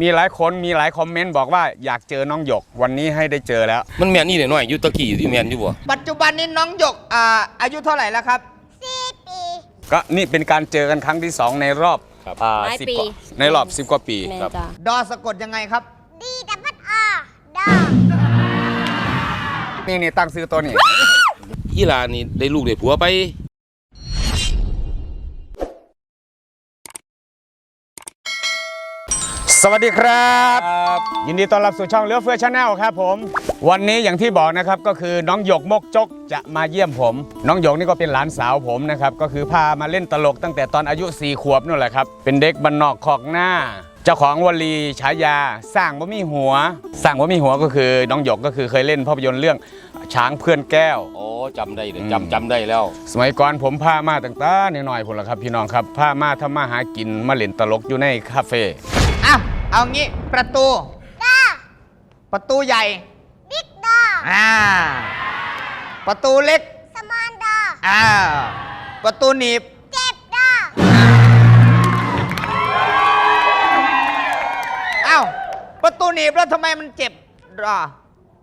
มีหลายคนมีหลายคอมเมนต์บอกว่าอยากเจอน้องหยก วันนี้ให้ได้เจอแล้ว มันแม่นนี่หน่อยๆอยู่ตะกี้ที่แม่นอยู่บ่ปัจจุบันนี้น้องหยกอ่าอายุเท่าไหร่แล้วครับ ก็นี่เป็นการเจอกันครั้งที่สองในรอบอ่าหลายสิบปี กว่าในรอบสิบกว่าปีแม่นจ้ะดอสะกดยังไงครับ ดีดับเบิลอดอนี่นี่ตั้งซื้อตัวนี้ อีหลานนี่ได้ลูกได้ผัวไป สวัสดีครับ ยินดีต้อนรับสู่ช่องเลือเฟือชาแนลครับผม วันนี้อย่างที่บอกนะครับก็คือน้องหยกมกจกจะมาเยี่ยมผม น้องหยกนี่ก็เป็นหลานสาวผมนะครับก็คือพามาเล่นตลกตั้งแต่ตอนอายุ4ขวบนู่นแหละครับเป็นเด็กบ้านนอกขอกหน้า เจ้าของวลีฉายาสร้างว่ามีหัว สร้างว่ามีหัวก็คือ น้องหยกก็คือเคยเล่นภาพยนตร์เรื่องช้างเพื่อนแก้ว โอ้จำได้เลยอืมจำจำได้แล้ว สมัยก่อนผมพามาตั้งแต่หน่อยๆผมละครับพี่น้องครับพามาทำมาหากินมาเล่นตลกอยู่ในคาเฟ่อะ เอางี้ประตู ดอประตูใหญ่ บิ๊กดออ่า ประตูเล็ก สมอนดออ่า ประตูหนีบ เจ็บดอเอ้า ประตูหนีบแล้วทำไมมันเจ็บรอ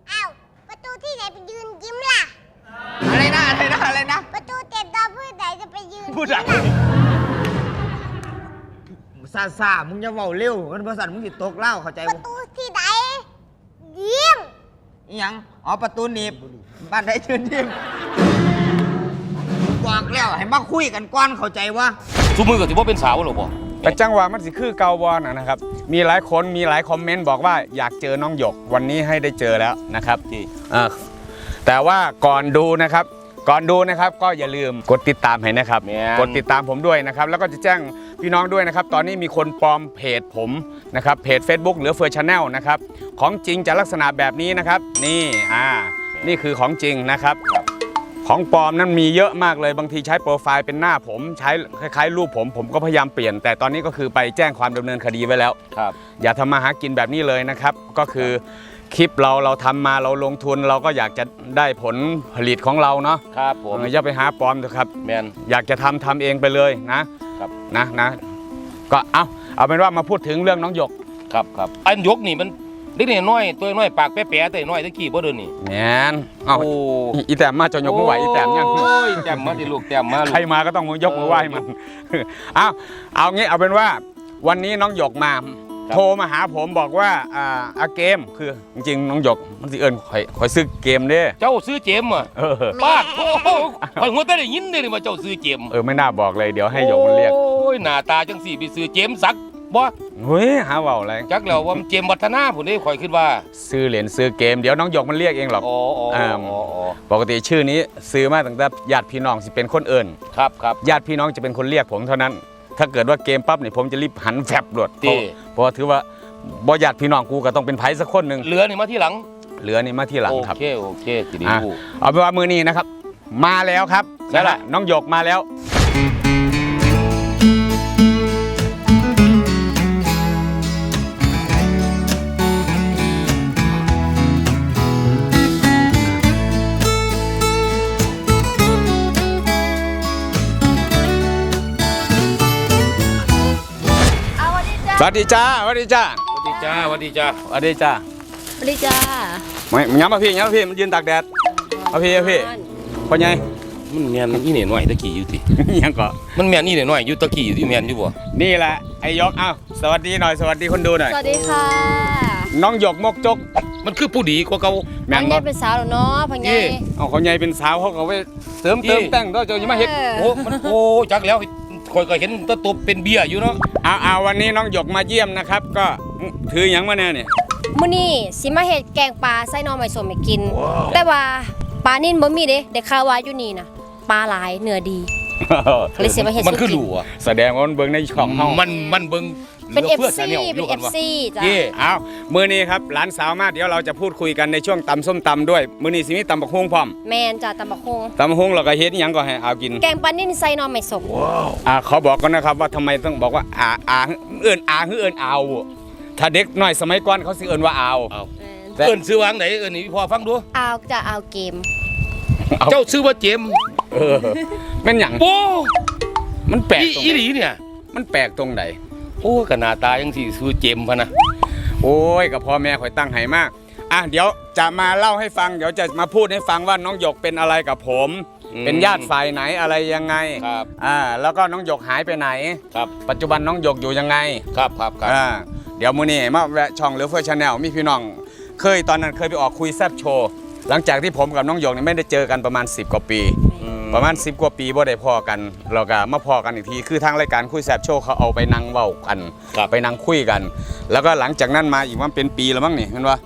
เอ้าประตูที่ไหนไปยืนยิ้มล่ะ อะไรนะ อะไรนะ อะไรนะ ประตูเจ็บดอผู้ใดจะไปยืนพูดอะไร ซาซามึงจะเว้าเร็วมันภาษามึงติดตกเหล่าเข้าใจประบ่ตูที่ไหนยิ้มอิหยังอ๋อประตูหนีบบ้านได้ชื่นยิ้มบอกแล้วให้มาคุยกันก่อนเข้าใจว่าทุกมือก็ถือว่าเป็นสาวหรอบ่แต่จังหวะมันสิคือเกาบอลนะครับ มีหลายคนมีหลายคอมเมนต์บอกว่าอยากเจอน้องหยกวันนี้ให้ได้เจอแล้วนะครับที่เออแต่ว่าก่อนดูนะครับ ก่อนดูนะครับก็อย่าลืมกดติดตามให้นะครับ แม่น กดติดตามผมด้วยนะครับ แล้วก็จะแจ้งพี่น้องด้วยนะครับ ตอนนี้มีคนปลอมเพจผมนะครับเพจ Facebook เหลือเฟือชาแนลนะครับ ของจริงจะลักษณะแบบนี้นะครับ นี่อ่านี่คือของจริงนะครับ ของปลอมนั้นมีเยอะมากเลยบางทีใช้โปรไฟล์เป็นหน้าผม ใช้คล้ายๆรูปผม ผมก็พยายามเปลี่ยน แต่ตอนนี้ก็คือไปแจ้งความดำเนินคดีไว้แล้ว ครับ อย่าทำมาหากินแบบนี้เลยนะครับ ก็คือ คลิปเราเราทำมาเราลงทุนเราก็อยากจะได้ผลผลิตของเราเนาะครับผมเอออย่าไปหาปลอมเถอะครับ แมน อยากจะทำทำเองไปเลยนะครับ นะนะก็เอาเอาเป็นว่ามาพูดถึงเรื่องน้องหยกครับครับอันยกนี่มันเด็กน้อยตัวน้อยปากแป๊ะๆแต่น้อยตะกี้บ่เดินนี่แหนเอาโอ้อีแต้มมาจนยกมือไหวอีแต้มยัง โอ้ยแต้มมาที่ลูกแต้มมาลูใครกมาก็ต้องมายกมือไหว้มัน เอาเอางี้เอาเป็นว่าวันนี้น้องหยกมา โทรมาหาผมบอกว่าอ่าอาเกมคือจริงๆน้องหยกมันสิเอิญข่อยข่อยซื้อเกมเด้เจ้าซื้อเจมส์อะเออปาดโอ้โหข่อยหัวแต่ได้ยินเลยว่าเจ้าซื้อเจมส์เออไม่น่าบอกเลยเดี๋ยวให้หยกมันเรียกโอ้ยหน้าตาจังสี่ไปซื้อเจมส์สักบ่เฮ้ยหาเบาอะไรจักแล้วว่ามันเจมส์วัฒนาผู้นี้ข่อยคิดว่า ซื้อเหรียญซื้อเกมเดี๋ยวน้องหยกมันเรียกเองหรอกอ๋ออ๋ออ่าอ๋ออ๋อปกติชื่อนี้ซื้อมาตั้งแต่ญาติพี่น้องสิเป็นคนเอิ่นครับครับญาติพี่น้องจะเป็นคนเรียกผมเท่านั้น ถ้าเกิดว่าเกมปั๊บเนี่ยผมจะรีบหันแฟบรวดเพที่ราะเพราะว่าถือว่าบ่ญาติพี่น้องกูก็ต้องเป็นไผสักคนหนึ่งเหลือนี่มาที่หลัง เหลือนี่มาที่หลังโอครับเคโอเคสิดีอะผู้เอาเป็นว่ามือนี้นะครับ มาแล้วครับใช่ละน้องหยกมาแล้ว วันนี้จ้าสวัสดีจ้าสวัสดีจ้าสวัสดีจ้าสวัสดีจ้าสวัสดีจ้าสวัสดีจ้าไม่ย้ำมาพี่ย้ำมาพี่มันยืนตากแดดเอาพี่เอาพี่พ่อใหญ่มันแม่นนี่เนี่ยน้อยตะกี้อยู่ติยังก็มันแม่นนี่เนี่ยน้อยอยู่ตะกี้อยู่ที่แม่นอยู่บ่นี่แหละไอ้ยกเอ้าสวัสดีหน่อยสวัสดีคนดูหน่อยสวัสดีค่ะ น้องหยกมกจก มันคือผู้ดีกว่าเก่าแม่พันงบ่ใหญ่เป็นสาวแล้วเนาะพังใหญ่นี่เอาเขาใหญ่เป็นสาวเขาก็ไปเสริมนี่เติมแต่งด้วยเจ้าอย่ามาเฮ็ดเออโอ้มันโอ้จักแล้ว ข่อยก็เห็นตะตุบเป็นเบี้ยอยู่เนาะเอาเอาวันนี้น้องหยกมาเยี่ยมนะครับ ก็ถืออย่างมาแน่เนี่ยมื้อนี้สิมาเฮ็ดแกงปลาใส่หน่อไม้ส้มให้กิน แต่ว่าปลานิ่นบ่มีเด้ได้ข่าวว่าอยู่นี่นะปลาหลายเนื้อดีเลยสิมาเฮ็ดมันคือสู่หลัวแสดงว่ามันเบิ่งในช่องเฮามันมันเบิ่ง เป็นหลืพื่ FC แนวอเป็นยู่กันว่า FC จ้ะเย่เอามือนี้ครับหลานสาวมาเดี๋ยวเราจะพูดคุยกันในช่วงตำส้มตำด้วย มือนี้สิมีตำบักฮวงพร้อมแม่นจ้ะตำบักฮงตำบักฮวงเราก็เฮ็ดอิหยังก็ให้เอากิน แกงปลานิ่นใส่หน่อไม้ส้มอ่าเขาบอกกันนะครับว่าทำไมต้องบอกว่าอาอาเอิ้นอาคือเอิ้นอาวถ้าเด็กน้อยสมัยก่อนเขาสิเอิ้นว่าอาวเอาแต่เอิ้นซื้อวางไหนเอิ้นนี่พอฟังดูเอาจะเอาเกมเอาเจ้าซื้อว่าเจมส์เออแม่นหยังโอ้มันแปลกอีตรงอีไหหนลีเนี่ย มันแปลกตรงไหน โอ้ก็หน้าตาจังสิซื้อเจมส์พะนะโอ้ยกับพ่อแม่ข่อยตั้งให้มาก อะเดี๋ยวจะมาเล่าให้ฟัง เดี๋ยวจะมาพูดให้ฟังว่าน้องหยกเป็นอะไรกับผม อืมเป็นญาติฝ่ายไหนอะไรยังไงครับ อ่าแล้วก็น้องหยกหายไปไหน ครับปัจจุบันน้องหยกอยู่ยังไงครับครับครับ อ่าเดี๋ยวมื้อนี้มาแวะช่องเหลือเฟือชาแนลมีพี่น้อง เคยตอนนั้นเคยไปออกคุยแซบโชว์ หลังจากที่ผมกับน้องหยกเนี่ยไม่ได้เจอกันประมาณ 10 กว่าปีอืมประมาณ 10 กว่าปีบ่ได้พอกันเราก็มาพอกันอีกที คือทางรายการคุยแซบโชว์เขาเอาไปนั่งเว้ากัน ครับ ไปนั่งคุยกัน แล้วก็หลังจากนั้นมาอีกว่าเป็นปีแล้วมั้งนี่เห็นปะ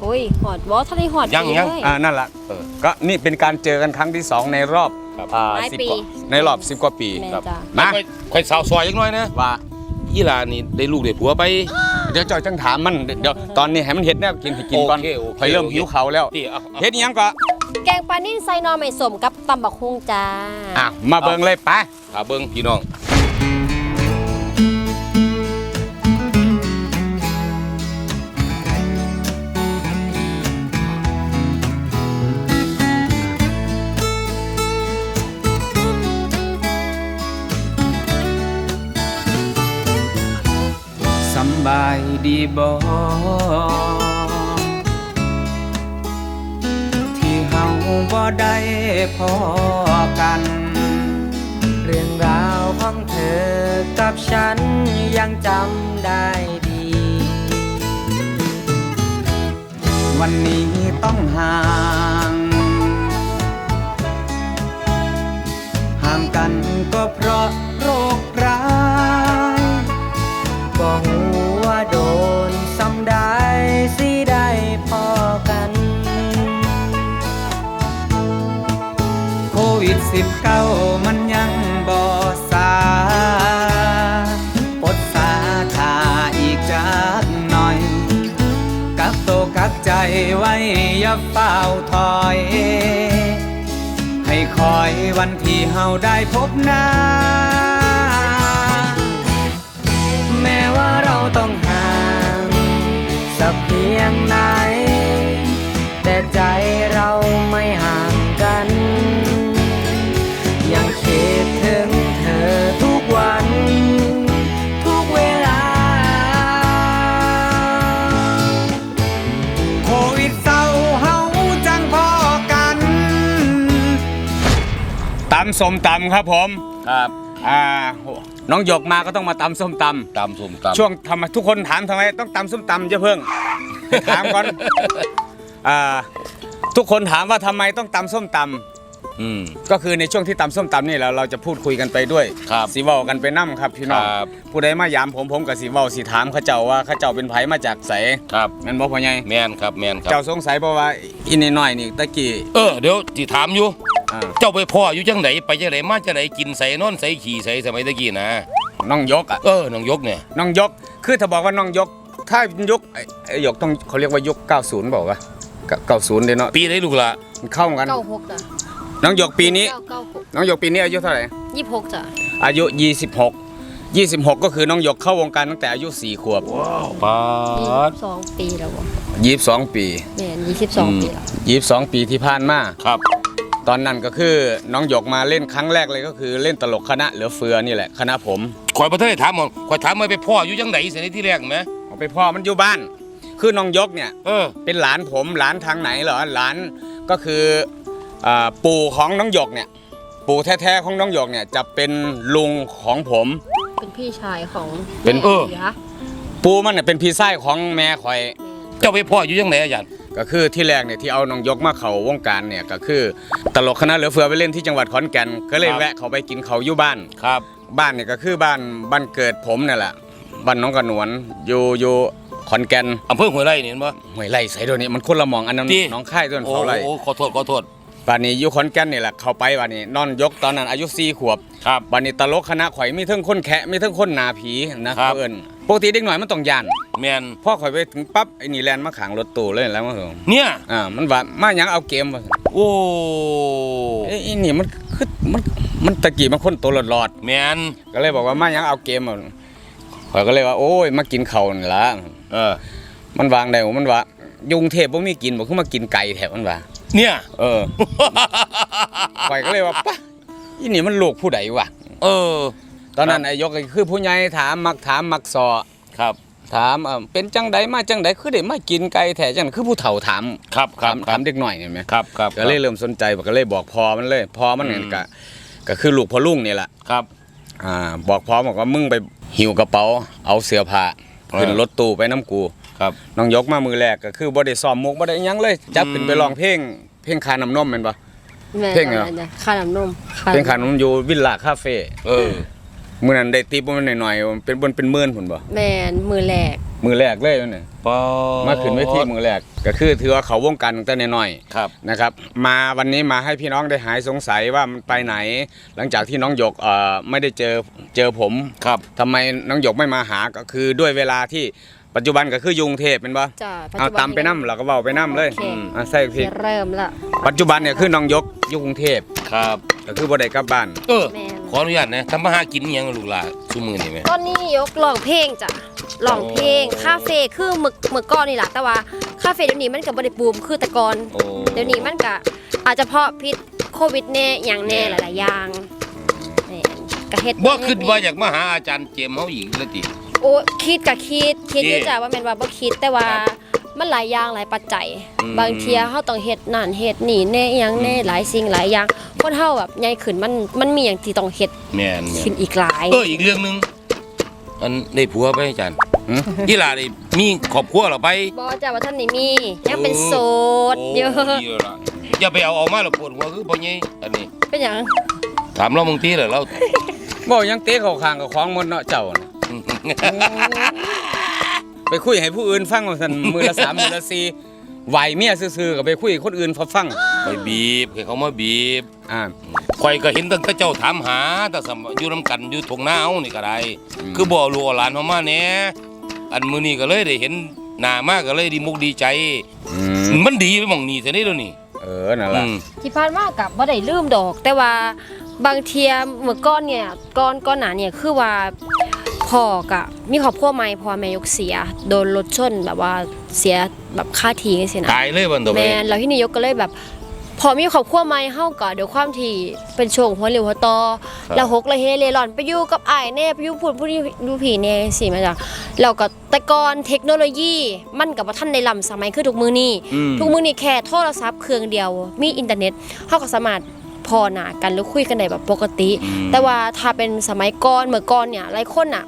โอ้ยหอดบ่ทะเลหอดยังปียังเลยอ่านั่นแหละเออก็นี่เป็นการเจอกันครั้งที่สองในรอบครับ อ่าหลายสิบปีกว่าในรอบ 10 กว่าปีแม่ครับจ้ามาค่อยค่อยสาวซอยอีกหน่อยนะว่า อีหลานี่ได้ลูกได้ผัวไป เดี๋ยวจอยจังถามมันเดี๋ยวตอนนี้ให้มันเห็ดแนวกินให้กินก่อนโอเคโอเคคอยเริ่มหิวเขาวแล้วที่เอาเอาเฮ็ดอิหยังก็แกงปลานิ่นใส่หนอไม่สมกับตำบักฮุงจ้า อะมาเบิ่งเลยไปหาเบิ้งพี่น้อง ดีบ่ที่เฮาบ่ได้พอกัน เรื่องราวของเธอกับฉันยังจำได้ดี วันนี้ต้องห่างห่างกันก็เพราะ สิบเก้ามันยังบ่สาปดสาทาอีกจักหน่อย กักโตวกักใจไว้อย่าเฝ้าถอย ให้คอยวันที่เฮาได้พบหน้า ส้มตำครับผมครับอ่าโหน้องหยกมาก็ต้องมาตำส้มตำตามสุ่มตามช่วงทำไมทุกคนถามทำไมต้องตำส้มตำเยอะเพิ่ง ถามก่อนอ่าทุกคนถามว่าทำไมต้องตำส้มตำอืม ก็คือในช่วงที่ตำส้มตำนี่แหละเราจะพูดคุยกันไปด้วยครับสีเว้ากันไปนั่มครับพี่น้องครับ ผู้ใดมายามผมผมกับสีเว้าสีถามเขาเจ้าว่าเขาเจ้าเป็นไผมาจากไสครับแม่นบ่พ่อใหญ่แมนครับแมนครัเจ้าบสงสัยเพราะว่าอินน้อยๆนี่ตะกี้ เออเดี๋ยวที่ถามอยู่อ่า เจ้าไปพ่ออยู่จังไหนไปจังไหนมาจังไหนกินใส่นอนใส่ขี่ใส่สมัยตะกี้นะน้องยกอะเออน้องยกเนี่ยน้องยก คือถ้าบอกว่าน้องยก ถ้ายกไอ้ไอ้ยกต้องเขาเรียกว่ายุค90บอกว่า90เด้เนาะปีไหนลูกละมันเข้ากันเก้าหกจ้ะน้องหยกปีนี้เก้าเก้าหกน้องหยกปีนี้อายุเท่าไหร่ยี่สิบหกจ้ะ อายุ26 26ก็คือน้องหยกเข้าวงการตั้งแต่อายุ4ขวบปายี่ดสิบสองปีแล้วบ่22ปีแม่นยี่สิบสองปีแล้ว22ปีที่ผ่านมาครับ ตอนนั้นก็คือน้องหยกมาเล่นครั้งแรกเลยก็คือเล่นตลกคณะเหลือเฟือนี่แหละคณะผมคอยประเทศถามหมดคอยถามมาไปพ่ออยู่จังไหนสมัยที่แรกไหมเอาไปพ่อมันอยู่บ้าน คือน้องยกเนี่ยเออเป็นหลานผมหลานทางไหนเหรอหลานก็คืออ่าปู่ของน้องหยกเนี่ยปู่แท้ๆของน้องหยกเนี่ยจะเป็นลุงของผม เป็นพี่ชายของเป็นแม่เออหลืปู่มันเนี่ยเป็นพี่ชายของแม่ข่อย เจ้าไปพ่ออยู่จังไหนอาจารย์ ก็คือที่แรกเนี่ยที่เอาน้องยกมาเขาวงการเนี่ยก็คือตลกคณะเหลือเฟือไปเล่นที่จังหวัดขอนแก่นก็เลยครับ แวะเขาไปกินเขาวอยู่บ้าน ครับ บ้านเนี่ยก็คือบ้านบ้านเกิดผมเนี่ยแหละบ้านน้องกระหนวนอยู่อยู่ขอนแก่นอำเภอห้วยไร่นี่เห็นปะ ห้วยไร่ใส่ตัวนี้มันคนละหมองอันนั้นที่น้องค่ายต้นโอ้เขาไร่โอ้ขอโทษขอโทษบ้านนี้อยู่ขอนแก่นนี่แหละเขาไปบ้านนี้นอนยกตอนนั้นอายุ4ขวบ ครับบ้านนี้ตลกคณะข่อยมีเทั้งคนแคะมีเทั้งคนหนาผีนะครับ เอิ้น ปกติเด็กหน่อยมันต้องย่านแมนพอข่อยไปถึงปั๊บไอ้นี่แลนมาขางรถตู้เลยแล้วมาเหรอเนี่ย อ่ามันว่ามาหยังเอาเกมว่าโอ้เอ้ยอีนี่มันคือมันมันตะกี้มันคนตัวหลอดแมนๆก็เลยบอกว่ามาหยังเอาเกมอะข่อยก็เลยว่าโอ้ยมากินข้าวนี่ล่ะเออมันวางได้บ่มันว่ายุงเทพบ่มีกินบ่คือมากินไก่แถบมันว่าเนี่ย เออข่อยก็เลยว่าปะอีนี่มันลูกผู้ใดวะ เออ ตอนนั้นไอ้ยกก็คือผู้ใหญ่ถามมักถามมักซอครับ ถามเอ่อเป็นจังใดมาจังใดคือได้มากินไก่แท้จังคือผู้เฒ่าถามครับครัถาบมครัถาบมเด็กหน่อยเห็นไหมครับครับก็เลยเริ่มสนใจก็เลยบอกพอมันเลยพอมันเนี่ยก็ก็คือลูกพ่อลุงนี่แหละ ครับ อ่าบอกพอบอกว่ามึงไปหิวกระเป๋าเอาเสื้อผ้าเออ ขึ้นรถตู้ไปน้ำกูครับ น้องยกมามือแรกก็คือบ่ได้ซ้อมมุกบ่ได้หยังเลยจับขึ้นไปร้องเพลงเพลงคาน้ำนมแม่นบ่แม่เพลงเหรออันนี้ข้าวน้ำนมเพลงคาน้ำนมอยู่วิลล่าคาเฟ่เออ มื้อนั้นได้ติปมันหน่อยๆเป็นบนเป็นหมื่นพุ่นบ่แม่นมือแรก มือแรกเลยเนี่ยปอมาขึ้นเวทีมือแรกก็คือถือว่าเขาวงการตั้งแต่น้อยๆครับนะครับมาวันนี้มาให้พี่น้องได้หายสงสัยว่ามันไปไหน หลังจากที่น้องหยกเอ่อไม่ได้เจอเจอผมครับ ทำไมน้องหยกไม่มาหาก็คือด้วยเวลาที่ปัจจุบันก็คืออยกรุงเทพเป็นปะจ้ะปัจเอาจุบันตามไปน้ำเราก็เบาไปน้ำเลยโอเค อืมอะใส่อีกทีสิเริ่มละปัจจุบันเนี่ยคือน้องหยกอยู่กรุงเทพครับ ก็คือบ่ได้กลับบ้าน เออ แม่น ขออนุญาตนะทำมาหากินอิหยังลูกหลานซุมือนี่ไหมตอนนี้ยกร้องเพลงจ้ะร้องเพลงโอ้คาเฟ่คือมึกมึกก้อนนี่แหละแต่ว่าคาเฟ่เดี๋ยวนี้มันก็บ่ได้บูมคือแต่ก่อนโอ้เดี๋ยวนี้มันก็อาจจะเพราะพิษโควิดแน่อย่างแน่หลายๆอย่างแม่นก็เฮ็ดบ่คิดว่าอยากมาหาอาจารย์เจมส์เฮาอีกแล้วติ โอ้คิดก็คิดคิดอยู่นี่จ้ะว่าแม่นว่าบ่คิดแต่ว่าครับ มันหลายอย่างหลายปัจจัยอืมบางเทียเฮาต้องเฮ็ดนั่นเฮ็ดนี่แน่อหยังแน่หลายสิ่งหลายอย่างคนเฮาแบบใหญ่ขึ้นมันมันมีหยังที่ต้องเฮ็ดแม่นแม่ขึ้นนอีกหลาย เอออีกเรื่องหนึงอันได้ผัวไปอาจารย์หือที่ลาได้มีครอบครัวเหรอไป บอจ้าว่าท่านนี่มียังเป็นโสดเยอะโดีแล้วล่ะอย่าไปเอาออกมาแล้วปวดหัวคือพ่อใหญ่อันนี้ เป็นอย่างถามเราบางทีเลยเรา บ่ยังเตะเข้าข้างกับของหมดเนาะเจ้าน่ะ ไปคุยให้ผู้อื่นฟังว่าซั่นมือละสามมือละสี่ไหวเมียซื่อๆก็ไปคุยให้คนอื่นเขาฟังไปบีบให้เขามาบีบอ่าข่อยก็เห็นตั้งแต่เจ้าถามหาแต่สมัยอยู่นํกันอยู่ทงหน้าเฮานี่ก็ได้ อืม คือบ่เอาลูกเอาหลานเฮามาแหน่อันมื้อนี้ก็เลยได้เห็นหน้ามาก็เลยดีมุกดีใจ อืมมันดีไปหม่องนี้ซะนี่เดี๋ยวนี้เออนั่นล่ะ อืม ที่ผ่านมากับบ่ได้ลืมดอก แต่ว่าบางเทียเมื่อก้อนเนี่ยก้อนก้อนหนาเนี่ยคือว่า พ่อกะมีครอบครัวใหม่พ่อแม่ยกเสีย โดนรถชนแบบว่าเสียแบบค่าทีจังซี่นะตายเลยวันต่อไปแม่นแล้วที่นายกก็เลยแบบ พอมีครอบครัวใหม่เฮาก็เดี๋ยวความที่เป็นช่วงหัวเร็วหัวต่อแล้วหกละเฮเร่ร่อนไปอยู่กับอ้ายแน่ไปอยู่พูดผู้นี้ดูผีแน่สิมาจ้ะแล้วก็แต่ก่อนเทคโนโลยีมันก็บ่ทันได้ล้ำสมัยคือทุกมื้อนี้อืมทุกมื้อนี้แค่โทรศัพท์เครื่องเดียวมีอินเทอร์เน็ตเฮาก็สามารถพอหน้ากันหรือคุยกันได้แบบปกติอืมแต่ว่าถ้าเป็นสมัยก่อนเมื่อก่อนเนี่ยหลายคนอะ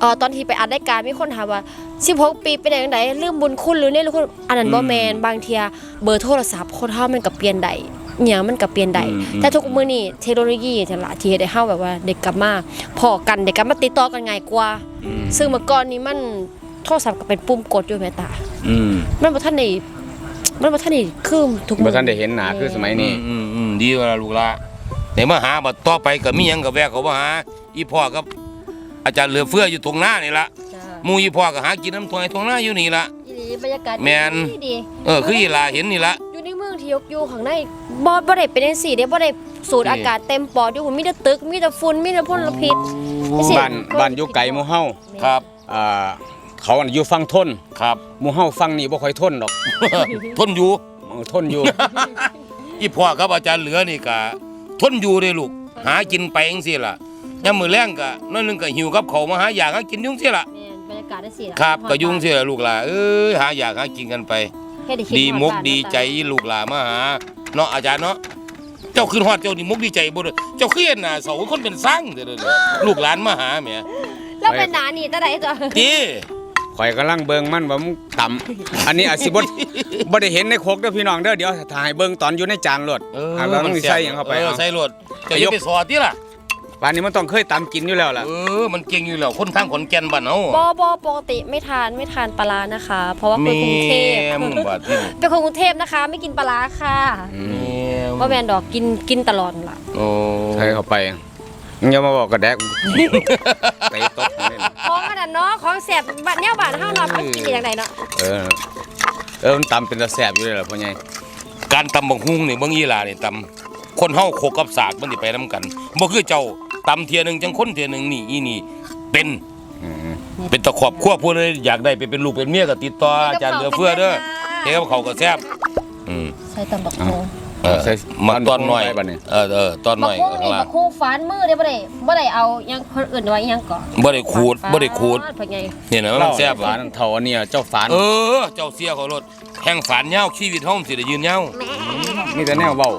เอ่อตอนที่ไปอัดรายการมีคนถามว่า16ปีเป็นจังไดลืมบุญคุณหรือเนี่ยลืมคุณอันนั้นบ่แมนบางเทียเบอร์โทรศัพท์คนเฮามันก็เปลี่ยนได้อหยังมันก็เปลี่ยนได้อืมอืมแต่ทุกมื้อนี้เทคโนโลยีจังละที่เฮ็ดให้เฮาแบบว่าเด็กกลับมาพอกันเด็กกลับมาติดต่อกันง่ายกว่าอืมซึ่งเมื่อก่อนนี้มันโทรศัพท์ก็เป็นปุ่มกดอยู่แม่ตาอืมมันบ่ทันได้มันบ่ทันได้คือทุกบ่ทันได้เห็นหน้าคือสมัยนี้อืมอืมดีว่าลูกละไหนมาหาบัดต่อไปก็มีหยังก็แวะเขามาหาอีพ่อกับ อาจารย์เหลือเฟืออยู่ตรงหน้านี่ละจ้าหมู่อีพ่อก็หากินน้ำทวายตรงหน้าอยู่นี่ละ อีหลีบรรยากาศแม่น ดีดีเออคืออีหลาเห็นนี่ละ อยู่ในเมืองที่ยกอยู่ข้างในบ่บ่ได้เป็นจังซี่เด้บ่ได้สูดนี่อากาศเต็มปอดอยู่มีแต่ตึกมีแต่ฝุ่นมีแต่พลพิษไม่ใช่บ้านบ้านอยู่ไกลหมู่เฮาครับอ่าเขาน่ะอยู่ฟังทนครับ หมู่เฮาฟังนี่บ่ค่อยทนดอกทนอยู่ เออทนอยู่ อีพ่อกับอาจารย์เหลือนี่ก็ทนอยู่เลยลูก หากินไปจังซี่ล่ะ ยามมื้อแลงก็น้อยหนึงก็หิวกับเขาวมาหาอยากหากินอยุ่จังซี่ล่ะแม่นบรรยากาศได้สิล่ะครับก็อยุ่จังซี่ล่ะลูกหล่ะเอ้ยหาอยากหากินกันไป เฮ็ดให้คิดีฮอมกบ้านดีใจลูกหลานมาหาเนาะอาจารย์เนาะเจ้าขึ้นฮอดเจ้านี่มกดีใจบ่เด้อเจ้าเครียดน่ะเสาคนเป็นสร้างเด้อเด้อลูกหลานมาหาแหมแล้วเป็นหนานี่ตะไดจ้ะติข่อยกำลังเบิ่งมันว่ามันต่ำอันนี้อาจสิบ่บ่ได้เห็นในโคกเด้อพี่น้องเด้อเดี๋ยวถ่ายเบิ่งตอนอยู่ในจานรถเอออะเราต้องสิใส่หยังเข้าไปเออเอา ใส่รถเจะไปอยกไปสอดติล่ะ ป่านนี้มันต้องเคยตามกินอยู่แล้วล่ะ เออ มันเก่งอยู่แล้วคนทางขอนแก่นบ้านเฮาบ่บ่ปกติไม่ทานไม่ทานปลาร้านะคะ เพราะว่าเป็นคนกรุงเทพแม่มึงบาดที่นี่เป็นคนกรุงเทพนะคะ ไม่กินปลาร้าค่ะแม่ว่าแมนดอกกินกินตลอดล่ะโอ้ใส่เข้าไปมึงอย่ามาบอกกระแดกไปตกเล่นของอันนั้นเนาะของแสบบัดแนวบ้านเฮาเนาะมันกินอย่างไรเนาะเออเออมันตำเป็นตะแสบอยู่เลยล่ะพ่อใหญ่การตำบักฮุ้งนี่เบิ่งอีหลานี่ตำคนเฮาโคกกับสากมันสิไปนํกันบ่คือเจ้า ตำเทียหนึงจังคนเทียหนึงนี่อีนี่เป็นอืมเป็นตะขอบครัวผู้ใดอยากได้ไปเป็นลูกเป็นเมียก็ติดต่ออาจารย์เหลือเฟือเด้อเฮ็ดกับเขาวก็แซ่บอืมใส่ตำบักโงเออใส่มาตอนหน่อยไปบัดนี้เออเออตอนหบัน่กอยคุ้งข้างนี่ล่าบังกคุ้งฝานมือได้บ่ได้บ่ได้เอาหยังคนอื่นไว้หยังก่อนบ่ได้ขูดบ่ได้ขูดฟาเป็นไงเนี่ยนะมันแซ่บฝาอะนเท่าอันเนี่ยเจ้าฝานเออเจ้าเสียเขารถแห่งฝันยาวชีวิตห้องสิได้ยืนยาวมีแต่แนวเว้า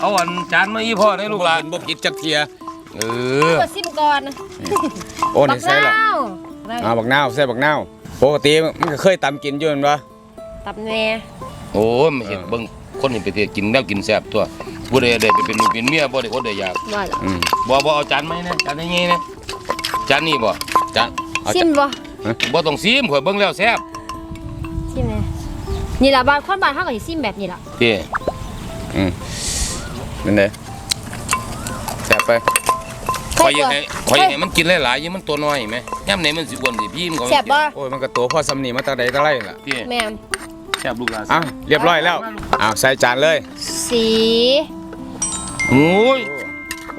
เอาอันจานมาอีพ่อให้ลูกหลานบ่ผิดจักเทีย เออก็ซิมก่อนโอ้บันี่ใส่ละอ่าบักนาวใส่บักนาวปกติมันก็เคยตำกินอยู่แม่นบ่ตับแหน่โอ้ยไม่เห็นเบิ่งคนนี่ไปเที่ยวกินแล้วกินแซ่บตัวบ่ได้ได้ไปเป็นลูกเป็นเมียบ่ได้อดได้อยากว่ล่ะอืมบ่บ่เอาจานไหมนะจานนี้นะจานนี้บ่จ้ะเอาซิมบ่บ่ต้องซีมข่อยเบิ่งแล้วแซ่บซิมแหน่นี่ล่ะบ้านคนบ้านเฮาก็สิซิมแบบนี้ล่ะเด้อืมนั่นเด้แซ่บไป ข่อยอยากให้ข่อยอยากให้มันกินหลายๆอยังมันตัวน้อยแหมยามไหนมันสิอ้วนสิพี่มันก็แซ่บบ่โอ้ยมันก็ตัวพ่อสำนีมาแตาใดแตาไรล่ะเด้แม่มแซ่บลูกหลานอะเรียบร้อยแล้วอ้าวใส่จานเลย สีโอ้ย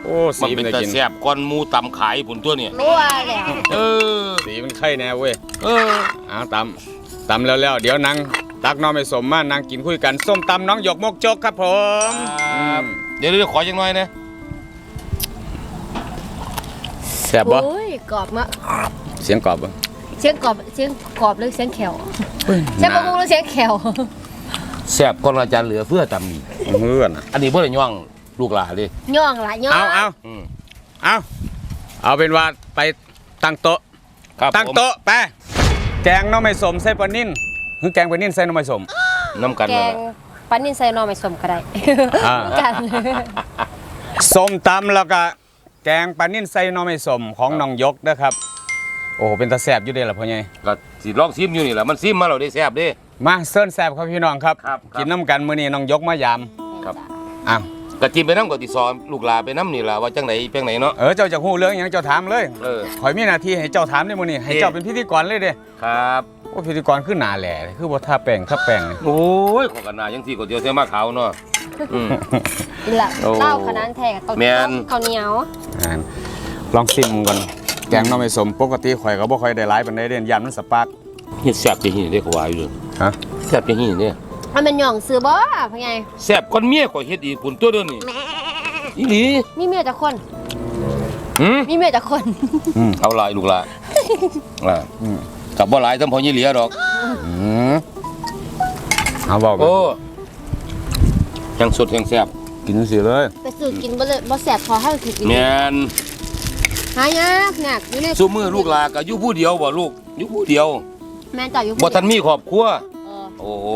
โอ้มันสีเป็มันนตาจะกินแซ่บก้อนหมูตำขายผุนตัวเนี่ยนัวแล้วเออสีมันไข่แน่เว้ยเอออ้าวตำตำแล้วแล้วเดี๋ยวนางตักน้องไม่สมมานั่งกินคุยกันส้มตำน้องหยกมกจกครับผมครับเดี๋ยวเดี๋ยวขอจังหน่อยนะ แซ่บบ่โอ้ยกรอบมากเสียงกรอบบ่เสียงกรอบเสียงกรอบหรือเสียงแขวเสียงบะกุงหรือเสียงแขวแซ่บก้อนอาจารย์เหลือเพื่อตำนี่เมื่อนอะอันนี้บ่ได้ย่องลูกหลานเลยย่องละย่องเอาเอาอืมเอาเอาเป็นว่าไปตั้งโต๊ะครับตั้งโต๊ะไปแกงหน้องไม่สมใส่ปลานิ่นคือแกงปลานิ่นใส่หน้องไม่สมผมน้ำกันแกนั่นงล่ะปลานินใส่หนอไม่สมก็ได้อ่ากัน ส้มตำแล้วก็ แกงปลานิ่นใส่หน้องไม่สมของน้องยกนะครับ โอ้โหเป็นตาแสบอยู่เด้ล่ะพ่อใหญ่ก็สิลองซิมอยู่นี่แหละมันซิมมาเราได้แซ่บเด้ มาเซิร์นแสบครับพี่น้องครับ ครับครับ กินน้ำกันมื้อนี้น้องยกมายามครับ อ้าว กะจิมไปน้ำกับติสอนลูกหลานไปน้ำนี่ล่ะว่าจังไหนเพียงไหนเนาะ เออเจ้าจะฮู้เรื่องหยังเจ้าถามเลยเออ ข่อยมีหน้าที่ให้เจ้าถามในมื้อนี้ให้เจ้าเป็นพิธีกรเลยเด้ครับโอ้พิธีกรคือหน้าแหล่เลยคือบ่ทาแป้งทาแป้งเลยโอ้ยขอกันหนาจังสี่ก๋วยเตี๋ยวเส้นมะขาวเนาะอืม นี่แหละโอ้เหล้าขนาดแท้กับแม่น ข้าวเหนียวอ่าลองซิมก่อนแกงหน้องไม่สมปกติข่อยก็บ่ค่อยได้หลายปานใดเด่นยามมันสปาร์กเฮ็ดแซ่บจังนี่เด้เขาว่าอยู่เลยฮะแซ่บจังนี่เด้ มันเป็นหย่องซื้อบ่พ่อไงแซ่บก้อนเมียข่อยเฮ็ดอีกปุ่นตัวเดียวนี่อีหลีมีเมียจักคน หืมมีเมียจักคนอืมเอาหลายลูกหลานอ่าอืมกับบ่หลายทำพอยี่เหลียดอก อืมเอาบอกโอ้ยังสดยังแซ่บกินสิเลยไปซื้อกินบ่เลยบ่แสบพอให้ถือกินแม่นหายากหนักอยู่ในซุมือลูกหลานก็อยู่ผู้เดียวบ่ลูกอยู่ผู้เดียว แม่นจ่าอยู่บ่ทันมีครอบครัวเออ โอ้โห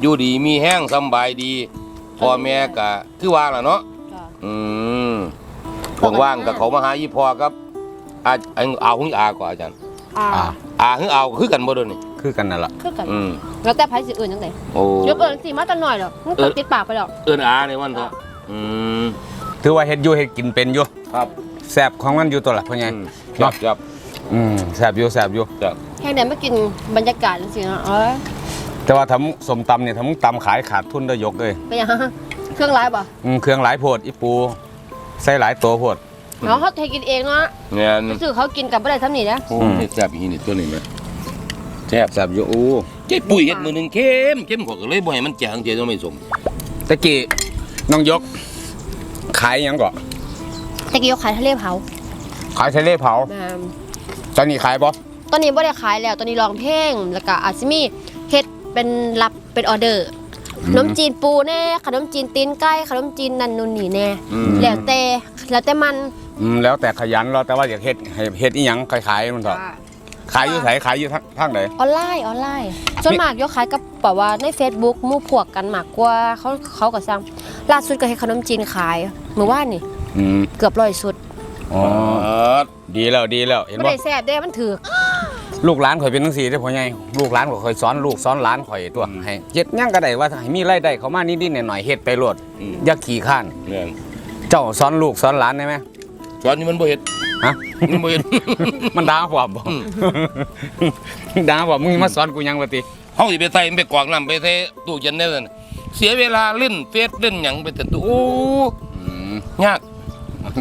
อยู่ดีมีแห้งสำบายดีพ่อแม่ก็คือว่าล่ะเนาะจ้ะอืมว่างๆก็เขามาหาอีพ่อครับอาอันเอาหึงอาก่อนอาจารย์อ่าอ่า อาหึงเอาคือกันบ่เด้อนี่คือกันนั่นล่ะคือกันอืมแล้วแต่ไผสิอื่นจังได๋โอ้ยกเอิ้นสิมาแต่น้อยดอกมันก็ติดปากไปดอก เอิ้นอาในวันเถอะอืมถือว่าเฮ็ดอยู่เฮ็ดกินเป็นอยู่ครับแซ่บของมันอยู่ตัวละพ่อใหญ่อืมครับครับ อืมแซ่บอยู่แซ่บอยู่ ครับ แห่งใดมากินบรรยากาศจังซี่เนาะเอ้ยแต่ว่าทำสมตำเนี่ยทำตำขายขาดทุนได้ยกเลยเป็นหยังเครื่องร้ายบ่อืมเครื่องหลายโพดอีปูใส่หลายตัวโพด เนาะเขาเทกินเองเนาะเนี่ยซื้อเขากินกับบ่ได้ทำนี่นะโอ้ยแซ่บอีนี่ตัวนี้แม่แซ่บแซ่บอยู่อู้เจ๊ปุ๋ยเฮ็ดมื้อหนึงเข้มเข้มกว่าก็เลยบ่ให้มันจางเจ๊ต้องไม่สมตะกี้น้องยก ขายหยังก่อตะกี้เขาขายทะเลเผาขายทะเลเผา แม่นตอนนี้ขายบ่ ตอนนี้บ่ได้ขายแล้วตอนนี้ลองเพลงแล้วก็อาจสิมีเฮ็ดเป็นรับเป็นออเดอร์ขนมจีนปูแน่ขนมจีนตีนไก่ขนมจีนนันนูนนี่แน่อืม แล้วแต่แล้วแต่มันอืมแล้วแต่ขยันเราแต่ว่าอยากเฮ็ดให้เฮ็ดอีหยังขายขายมันเถอะขายอยู่ไสขายอยู่ทางทางไหน ออนไลน์ออนไลน์ส่วนมากยกขายกับแบบว่าใน Facebook หมู่พวกกันมากกว่าเขาเขาก็สร้างล่าสุดก็เฮ็ดขนมจีนขายเมื่อวานนี่อืมเกือบร้อยสุด อ๋อ ดีแล้วดีแล้วเห็นบ่บ่ได้แซ่บเด้มันถือก ลูกหลานข่อยเป็นจังซี่เด้อพ่อใหญ่ลูกหลานข่อยเคยสอนลูกสอนหลานข่อยตัวให้เฮ็ดหยังก็ได้ว่าให้มีรายได้เข้ามานิดๆหน่อยๆเฮ็ดไปโลดอืม อย่าขี้ข้านเนี่ยเจ้าสอนลูกสอนหลานได้ไหมตอนนี้มันบ่เฮ็ดฮะ มันบ่เฮ็ด มันด่าผมบ่อืมด่าผมมึงมาสอนกูหยังวะติเฮาสิไปใส่มันไปกรอกน้ำไปใส่ตู้เย็นได้ซั่นเสียเวลาเล่นเฟซเล่นหยังไปแต่ตู้โอ้อืมยาก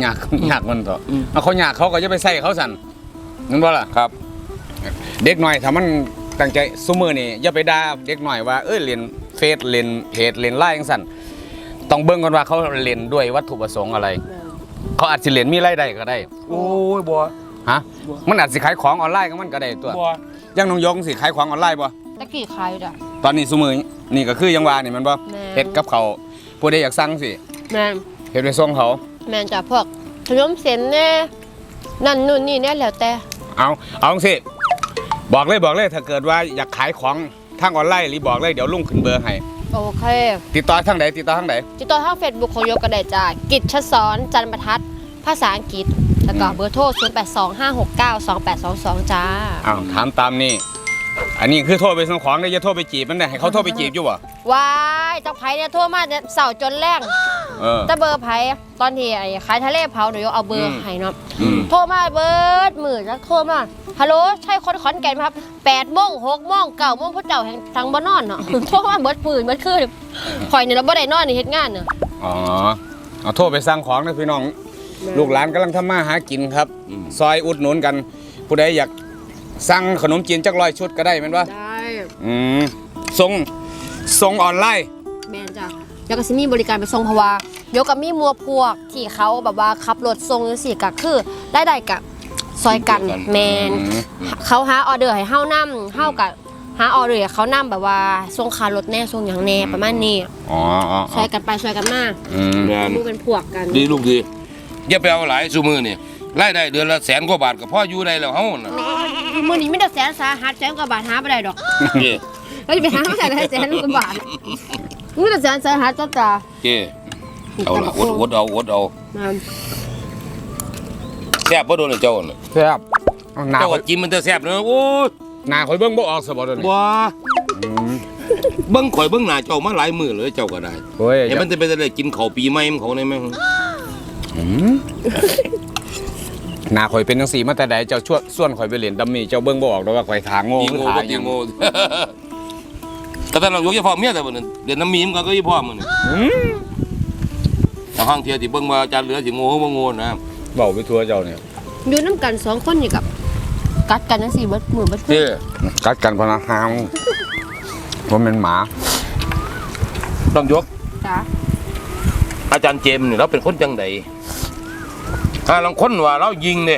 ยากยากมันต่ออมเอาเขายากเขาก็จะไปใส่เขาสั่นนั่นบ่ล่ะครับ เด็กหน่อยถ้ามันตั้งใจซุมือนี่อย่าไปด่าเด็กหน่อยว่าเอ้ยเรียนเฟซเรียนเพจเรียนไลน์จังสั่นต้องเบิ่งกันว่าเขาเล่นด้วยวัตถุประสงค์อะไร เขาอาจสิเล่นมีรายได้ก็ได้โอ้ยบ่ฮะมันอาจสิขายของออนไลน์ก็มันก็ได้ตัวบ่อยังน้องยงสิขายของออนไลน์บ่ตะกี้ขายจ้ะตอนนี้ซุมือนี่ก็คือยังว่านี่มันบ่แม่เฮ็ดกับเขาวผู้ใดอยากสั่งสิแม่นเฮ็ดไปส่งเขา แม่นจ้ะพวกขนมเส้นแน่นั่นนู่นนี่แน่แล้วแต่เอา เอาสิ บอกเลยบอกเลยถ้าเกิดว่าอยากขายของทางออนไลน์หรือบอกเลยเดี๋ยวลุงขึ้นเบอร์ให้โอเค ติดต่อทางไหนติดต่อทางไหนติดต่อทาง Facebook ของโยกกระไดจ้ะกิจชสอนจันทร์ประทัดภาษาอังกฤษแล้วก็เบอร์โทร 0825692822 จ้าอ้าวถามตามนี่ อันนี้คือโทรไปส่งของได้อย่าโทรไปจีบมันได้ให้เขาโทรไปจีบอยู่บ่วายเจ้าไผเนี่ยโทรมาเนี่ยเสาร์จนแรงเออ แต่เบอร์ไผตอนที่ไอ้ขายทะเลเผาหนูยกเอาเบอร์อืมให้เนาะอืมโทรมาเบิร์ดมือแล้วโทรมาฮัลโหลใช่คนขอนแก่นไหมครับ8โมง6โมง9โมงพระเจ้าแห่งทางบ่นอนเนาะ โทรมาเบิร์ดปืนเบิร์ดคืนข่อยเนี่ยเราบ่ได้นอนนี่เฮ็ดงานเนาะอ๋อเอาโทรไปสั่งของนะพี่น้อง ลูกหลานกำลังทำมาหากินครับ ซอยอุดหนุนกัน ผู้ใดอยาก สั่งขนมจีนจักร้อยชุดก็ได้แม่นว่าได้อืมส่งส่งออนไลน์ แม่นจ้ะแล้วก็สิมีบริการไปส่งเพราะว่าเดี๋ยวกับมีมัวพวกที่เขาแบบว่าขับรถส่งจังซี่ก็คือได้ได้กับซอยกันแมนอืม เขาหาออเดอร์ให้เฮานํเฮากับหาออเดอร์ให้เขานํแบบว่าส่งคารถแน่ส่งหยังแน่ประมาณนี้อ๋ออ๋อซอยกันไปซอยกันมาอืมแม่นดูเป็นพวกกัน ดีลูกดีอย่าไปเอาหลายซุมือนี่รายได้เดือนละแสนกว่าบาทก็พออยู่ได้แล้วเฮาน่ะมื้ อนี้ไม่ได้แสนสาหัสแสนกว่าบาทหาบ่ได้ดอกนี่เราจะไปหามาจากไหนแสนกว่าบาทมึงแต่แสนสาหัสจ้าจ้าเจ้เอาละอดอดเอาอดเอานั่นแซ่บบ่โดนเจ้าน่ะแซ่บเอาหน้าเจ้าข่ก็อยกินมันแต่แซ่บเนอะโอ้ยหน้าข่อยเบิ่งบ่ออกซะบ่เดี๋ยวนี้บ่อืมเบิ่งข่อยเบิ่งหน้าเจ้ามาหลายมื้อเลยเจ้าก็ได้โอ้ยเห็นมันจะเป็นได้กินข้าวปีใหม่มันเขาได้ไหมอืม หน้าข่อยเป็นจังซี่มาแต่ใดเจ้าชวนส่วนข่อยไปเล่นดัมมี่เจ้าเบิ่งบ่ออกดอกว่าข่อยทางโง่ตีหรือโง่ทาก็งหตียังโง่แต่ถ้าเรายกยี่พ่อเมียแต่บ่นั่นเดี๋ยวน้ำมีมกันก็ยี่พ่อมื้อนี่อืมแต่ห้างเทียที่เบิ่งว่าอาจารย์เหลือสิโง่บ่โง่นะเว้าไปทั่วเจ้าเนี่ยอยู่น้ำกันสองคนนี่กับกัดกันจังซี่เบิดมือเบิดคืเด้นกัดกันพะนะหางบ่แม่นหมาต้องยกจ้าอาจารย์เจมส์นี่เราเป็นคนจังได ถ้าลางคนว่าเรายิงเด้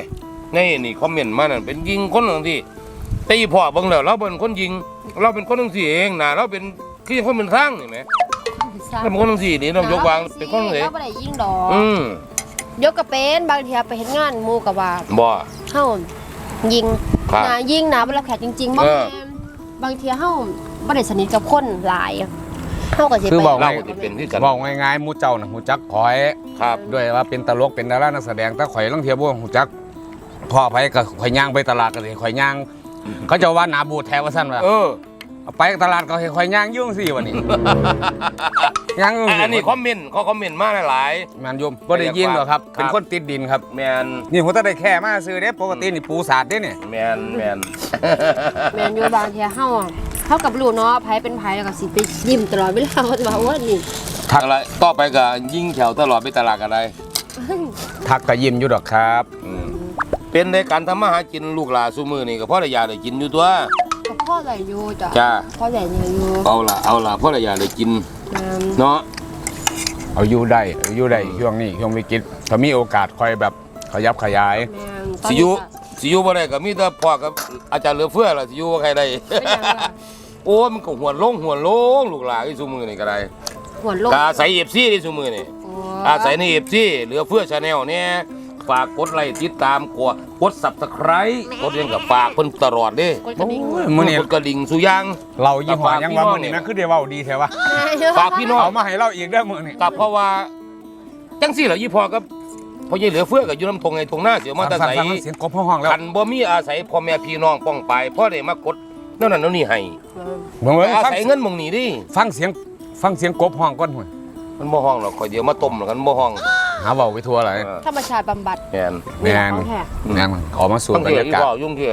นี่นี่คอมเมนต์มานั่นเป็นยิงคนจังซี่แต่อีพ่อเบิ่งแล้วเราเป็นคนยิง เราเป็นคนจังซี่เองนะเราเป็นคือคนเป็นทางนี่แหมเราเป็นคนจังซี่นี่ต้องยกวางเป็นคนจังซี่เราบ่ได้ยิงดอกอืมยกก็เป็นบางทีไปเฮ็ดงานหมู่กับว่าบ่เฮายิงครับนะยิงนะเวลาแขกจริงๆบ่เออแม่นบางทีเฮาบ่ได้สนิทกับคนหลาย เฮาก็สิคือไปบอกเราก็สิเป็นคือกัน บอกง่ายๆหมูเจ้าน่ะหูจักข่อยครับ ด้วยว่าเป็นตลกเป็นดารานักแสดงแต่ข่อยลังเทียบ่หูจักพ่อไผก็ข่อยย่างไปตลาดก็สิข่อยย่าง เขาเจะว่าหนาบูดแท้ว่าซั่นว่าเออเอาไปตลาดก็ให้ข่อยย่างอยู่จังซี่วันนี้ ย่างอยู่อันนี้คอมเมนต์เขาคอมเมนต์มาหลาย แม่นโยมบ่ได้ยิงหรอกครับ ครับ เป็นคนติดดินครับ ๆแมนนี่ผมต้องได้แค่มาซื้อเด้ปกตินี่ปูสาดเด้เนี่ยแมนแมน แม่นอยู่บางทีเฮาอะ เฮากับรู้เนาะไผเป็นไผแล้วก็สิไปยิ้มตลอดเวลาเขาจะว่าโอ้นี่ทักอะไรต่อไปก็ยิ่งแถวตลอดไปตลาดกันได้ทักก็ยิ้มอยู่ดอกครับอืมเป็นในการทำมาหากินลูกหลานซุมือนี่ก็เพราะระยาได้กินอยู่ตัว ก็พ่อใหญ่อยู่จ้ะจ้า พ่อใหญ่เนี่ยอยู่เอาละเอาละเพราะระยาได้กินแม่นเนาะเอาอยู่ได้เอาอยู่ได้ช่วงนี้ช่วงวิกฤตถ้ามีโอกาสค่อยแบบขยับขยาย แม่นตอนสิอนี้ยุก็ สิอยุบ่ได้ก็มีแต่พ่อกับอาจารย์เหลือเฟือล่ะสิอยุว่าใครได้ เป็นหยังล่ะ โอ้ยมันก็หวนลงหวนลงลูกหลานที่ซุมือนี่ก็ได้หวนโลกก็อาศัย FC ที่ซุมือนี่โอ้อาศัยใน FC เหลือเฟือชาแนลเนี่ยฝากกดไลค์ติดตามกดกด Subscribe กดยังกับฝากเพิ่นตลอดเด้กดกระดิ่งโอ้ยมื้อนี้กดกระดิ่งสุยังเรายี่ห้อฝากยังพี่ว่าน้องมื้อนี้เนี่ยนะคือได้เว้าดีแท้วะฝากพี่น้องเอามาให้เราอีกเด้อมื้อนี้กับเพราะว่าจังสี่เหรอยี่พอกับพ่อใหญ่เหลือเฟือกับอยู่ลำทงไงทงหน้าเสียวมาแตาใสสั่นๆๆเสียงกบห้องๆแล้วคันบ่มีอาศัยพ่อแม่พี่น้องป้องไปพ่อได้มากด นั่นนั่นนั่นนี่ให้เบิ่งเบิ่งอาฟังศัยเงินหมองนี้ดิฟังเสียงฟังเสียงกบห้องก่อนห่วยมันบ่ห้องหรอกคอยเดี๋ยวมาต้มหรอกกันบ่ห้องหาเว้าไปทั่วเลยเออธรรมชาติบำบัดแม่นแม่นของแท้แม่นขอมาสู่ต้องบรเที่รยวยากาศบ่ยุ่งเที่ย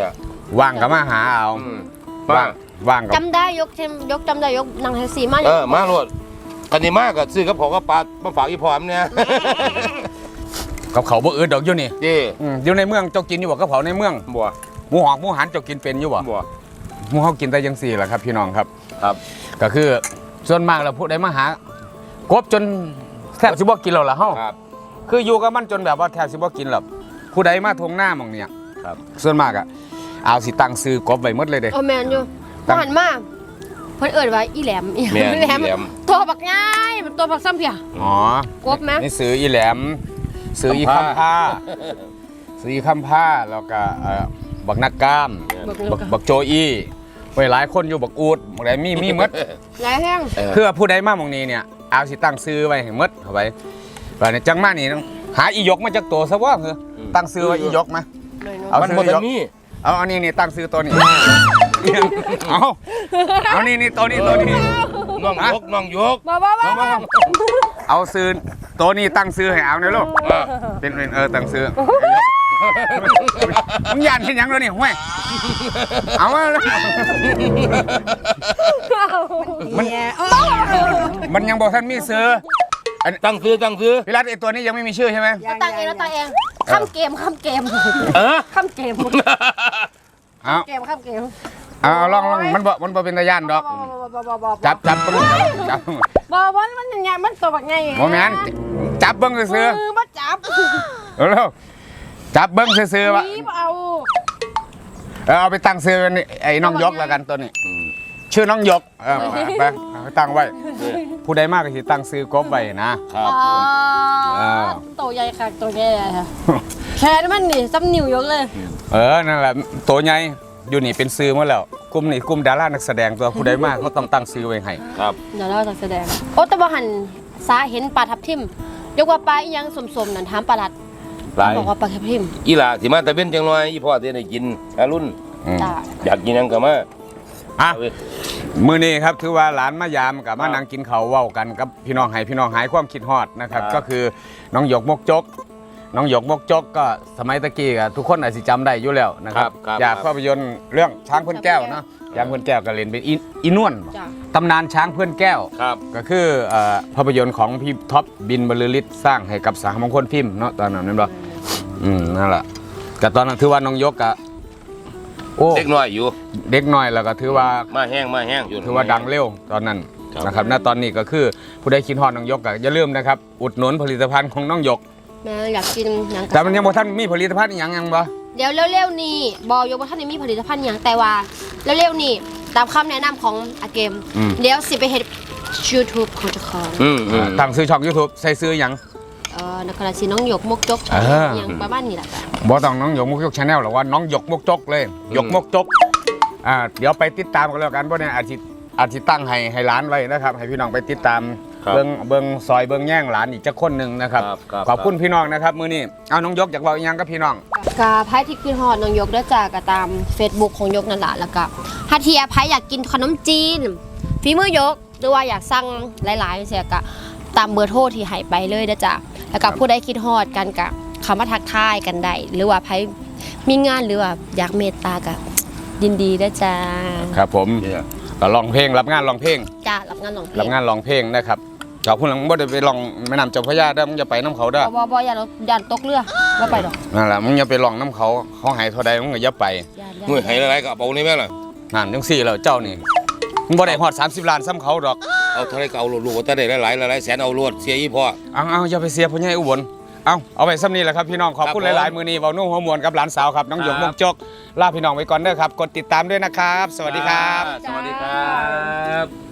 ว่างก็มาหาเอาอืมว่ามางว่างกับจำได้ยกเทมยกจำได้ยกนางแท็กซี่มาเออมาโลดกันนี่มากก็ซื้อกับของกับปลามาฝากอีพอมเนี่ยกับเขาบ่อึดดอกอยู่นี่เจ้อืมอยู่ในเมืองเจ้ากินอยู่บ่กับเขาในเมือง บัวหมูหอกหมูหันเจ้ากินเป็นอยู่บ่บัว หมูเฮากินได้จังซี่แหละครับพี่น้องครับ ครับ ก็คือส่วนมากแล้วผู้ใดมาหากบจนแทบสิบ่กินแล้วล่ะเฮาครับ คืออยู่กับมันจนแบบว่าแทบสิบ่กินแล้วผู้ใดมาทวงหน้าหมองเนี่ยครับ ส่วนมากอะเอาสิตั้งซื้อกบไว้หมดเลยเด้ โอ้แมนอยู่ตั้งหันมาเพิ่นเอิ้นว่าอีแหลมอีแม่นอีแหลมอีแหลม ตัวบักง่ายมันตัวบักซ้ำเพียอ๋อ กบไหมนี่ซื้ออีแหลมซื้ออีคำคำผ้าผ้าซื้ออีคำผ้าแล้วก็เอ่อบักนักกล้าม บักบักบักโจอี้ไว้หลายคนอยู่บักอูดบักใดมีมีหมด หลายแห้งเออเพื่อผู้ใดมาหมองนี้เนี่ยเอาสิตั้งซื้อไว้ให้หมดเข้าไปว่าเนี่ยจังมานี่ต้องหาอียกมาจากตัวซะว่าคือตั้งซื้อไว้อียกมา หน่อยเนาะเอามันซื้บ่อทัยนกมีเอาอันนี้นี่ตั้งซื้อตัวนี้ เอาเอานี่นี่ตัวนี้ตัวนี้ น้องยกน้องยกบ่บ่บ่บ่เอาซื้อตัวนี้ตั้งซื้อให้เอาเนี่ยลูกอ่าเป็นเป็นเออตั้งซื้อ มึงยานเห็นหยังแล้วนี่ห้วยเอามาเลยมันมันยังบอกท่านมีซื้ออันตั้งซื้อตั้งซื้อพี่รัตไอตัวนี้ยังไม่มีชื่อใช่ไหมเราตั้งเองเราตั้งเองข้ามเกมข้ามเกมเออข้ามเกมเอาเกมข้ามเกมเอาเอาลองลองมันบ่มันบ่เป็นตะย่านดอกบ่บ่บ่บ่จับจับปึ้งจับบ่บ่มันยังไงมันตัวบักไงโมแมนจับเบิ้งซื้อมือบ่จับๆเอาเร็ว จับเบิ้งซื้อๆวะนี่บ่เอาเออเอาไปตั้งซื้อนี่ไอ้น้องยกแล้วกันตัวนี้ ชื่อน้องยกเออไปไปเอาไปตั้งไว้ ผู้ใดมากก็สิตั้งซื้อกบไว้นะครับผมอ่าตัวใหญ่ค่ะตัวใหญ่ค่ะแขนมันนี่ซ้ำนิ้วยกเลย เออนั่นแหละตัวใหญ่อยู่นี่เป็นซื้อมาแล้วกลุ่มนี้กลุ่มดารานักแสดงตัวผู้ใดมากเขาต้องตั้งซื้อไว้ให้ ครับ เดี๋ยวเราจะแสดง โอ้แต่บ่หันสาเห็นปลาทับทิมยกว่าปลาอีหยังสมๆนั่นถามปลาลัด หลายบอกว่าปลาทับทิมอีหลาสิมาแต่เว้นจังน้อยอีพ่อสิได้กินอารุ่นอืมจ้าอยากกินหยังก็มาอะ เอาเว้ย มื้อนี้ครับถือว่าหลานมายามกับมานั่งกินข้าวเว้ากันกับพี่น้องให้พี่น้องหายความคิดฮอดนะครับ ครับก็คือน้องหยกมกจก น้องหยกมกจกก็สมัยตะกี้ก็ทุกคนอาจสิจำได้อยู่แล้วนะครับครับจากภาพยนตร์เรื่องช้างเพื่อนแก้วเนาะช้างเพื่อนแก้วก็เล่นเป็นอีอีนวลจ้าตำนานช้างเพื่อนแก้ว ครับ ก็คือเอ่อภาพยนตร์ของพี่ท็อปบินบรรลือฤทธิ์สร้างให้กับสหมงคลพิมพ์เนาะตอนนั้นนั่นบ่อืมนั่นแหละก็ตอนนั้นถือว่าน้องยกอะโอ้เด็กน้อยอยู่ เด็กน้อยแล้วก็ถือว่า มาแห้งมาแห้งอยู่ ถือว่าดังเร็วตอนนั้นครับ นะครับ ณ ตอนนี้ก็คือผู้ใดคิดฮอดน้องยกก็อย่าลืมนะครับ อุดหนุนผลิตภัณฑ์ของน้องยก แม่อยากกินหยังกะแต่มันยังบ่ท่านมีผลิตภัณฑ์อหย่างหยังบ่เดี๋ยวเร็วๆนี้บอยกว่าท่านยังมีผลิตภัณฑ์หยังแต่ว่าเร็วๆนี้ตามคำแนะนำของอาเกม เดี๋ยวสิไปเฮ็ด YouTube ของเจ้าของอืมอืมตั้งซื้อช่อง YouTube ใส่ซื้อหยัง เออนักกระสิน้องหยกมกจกเออหยังประมาณนี้แหละจ้ะบ่ต้องน้องหยกมกจกชาแนลหรอกว่าน้องหยกมกจกเลยหยกมกจกอ่าเดี๋ยวไปติดตามกันแล้วกันเพราะเนี่ยอาทิตย์อาทิตย์ตั้งให้ให้ร้านไว้นะครับ ให้พี่น้องไปติดตาม ครับเบิ่งเบิ่งซอยเบิ่งแย่งหลานอีกจักคนหนึ่งนะครับ ครับครับ ขอบคุณพี่น้องนะครับมื้อนี้เอาน้องยกอยากบอกอีกหยังกับพี่น้องกาไพ่ที่กินฮอดน้องยกได้จากก็ตาม Facebook ของยกนั่นแหละแล้วก็ถ้าเทียไพ่อยากกินขนมจีนฝีมือยกหรือว่าอยากสั่งหลายๆเสียก็ตามเบอร์โทรที่ให้ไปเลยนะจ๊ะแล้วก็ผู้ใดคิดฮอดกันก็เข้ามาทักทายกันได้หรือว่าไพ่มีงานหรือว่าอยากเมตตาก็ยินดีนะจ๊ะครับผมเนี่ยก็ร้องเพลงรับงานร้องเพลง จ้ารับงานหลองเพลรับงงานร้องเพลงนะครับ ขอบคุณหลังบ่ได้ไปร้องแม่น้ำเจ้าพระยาเด้อมึงอย่าไปน้ำเขาเด้อ บ่บ่บ่อย่าลดอย่าตกเรือว่าไปดอกนั่นแหละมึงอย่าไปร้องน้ำเขาเขาใหายเท่าใดมึงก็อย่าไปอย่ามือให้หลายๆก็เอาเปานี่แม่ล่ะนั่นจังซี่แล้วเจ้านี่มึงบ่ได้ฮอด30ล้านซ้ำเขาดอกเอาเท่าไรก็เอาลูกๆถ้าได้หลายๆหลายๆแสนเอารวดเสียอีพ่อ เอาเอาอย่าไปเสียพ่อใหญ่อุบลเอาเอาไปซ้ำนี้แหละครับพี่น้องขอบคุณครับผมหลายๆมือนี้เว้านุ่งหัวมวนกับหลานสาวครับน้องหยกครับมงจกลาพี่น้องไว้ก่อนเด้อครับกดติดตามด้วยนะครับ สวัสดีครับ สวัสดีครับ